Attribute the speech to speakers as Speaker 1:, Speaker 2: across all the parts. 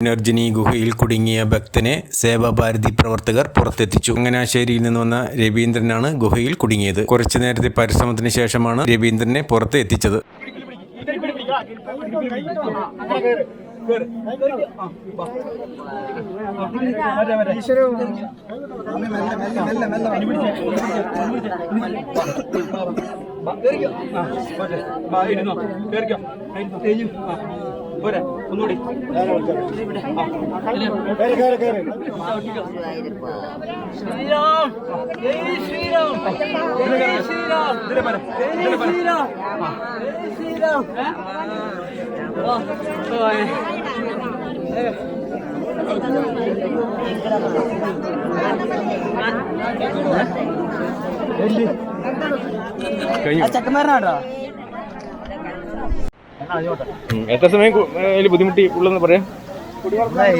Speaker 1: പുനർജനി ഗുഹയിൽ കുടുങ്ങിയ ഭക്തനെ സേവാഭാരതി പ്രവർത്തകർ പുറത്തെത്തിച്ചു ചങ്ങനാശ്ശേരിയിൽ നിന്ന് വന്ന രവീന്ദ്രനാണ് ഗുഹയിൽ കുടുങ്ങിയത് കുറച്ചു നേരത്തെ പരിശ്രമത്തിന് ശേഷമാണ് രവീന്ദ്രനെ പുറത്ത് എത്തിച്ചത്
Speaker 2: ഒന്നുകൂടി. ശ്രീരാം ജയ് ശ്രീരാം ജയ് ശ്രീരാം. ജയ് ശ്രീരാം ജയ് ശ്രീരാം. ആ, ആ, ഏ.
Speaker 1: കഴിഞ്ഞു.
Speaker 2: ചെക്കന്മാരനാട്ടോ
Speaker 1: എത്ര സമയം ബുദ്ധിമുട്ടി ഉള്ളെന്ന് പറയാം?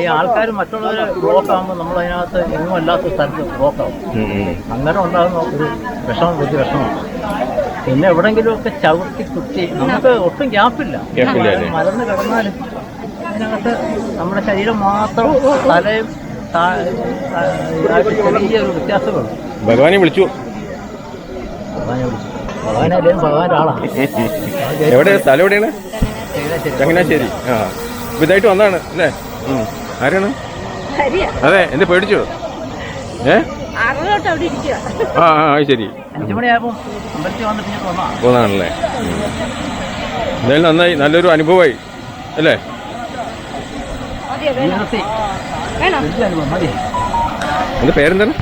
Speaker 3: ഈ ആൾക്കാർ മറ്റുള്ളവർ ബ്ലോക്ക് ആകുമ്പോൾ നമ്മൾ അതിനകത്ത് എങ്ങും അല്ലാത്ത സ്ഥലത്ത് ബ്ലോക്ക് ആവും അങ്ങനെ ഉണ്ടാകുന്ന ഒരു വിഷമം വലിയ വിഷമമാണ്. പിന്നെ എവിടെങ്കിലുമൊക്കെ ചവിട്ടി കുത്തി നമുക്ക് ഒട്ടും ഗ്യാപ്പില്ല. മലർന്ന് കിടന്നാലും അതിനകത്ത് നമ്മുടെ ശരീരം മാത്രം തലയും ചെറിയൊരു വ്യത്യാസമുള്ളൂ
Speaker 1: ഭഗവാനെ വിളിച്ചു.
Speaker 3: ഭഗവാനെ വിളിച്ചു.
Speaker 1: എവിടെ സ്ഥലം എവിടെയാണ്?
Speaker 3: ചങ്ങനാശ്ശേരി.
Speaker 1: ആ. ഇതായിട്ട് വന്നാണ് അല്ലേ? ആരാണ്? അതെ എന്റെ പേടിച്ചോ? ഏ? ആ ആ ശരി. പോന്നാണല്ലേ എന്തായാലും നന്നായി നല്ലൊരു അനുഭവമായി അല്ലേ? എന്റെ പേരെന്താണ്?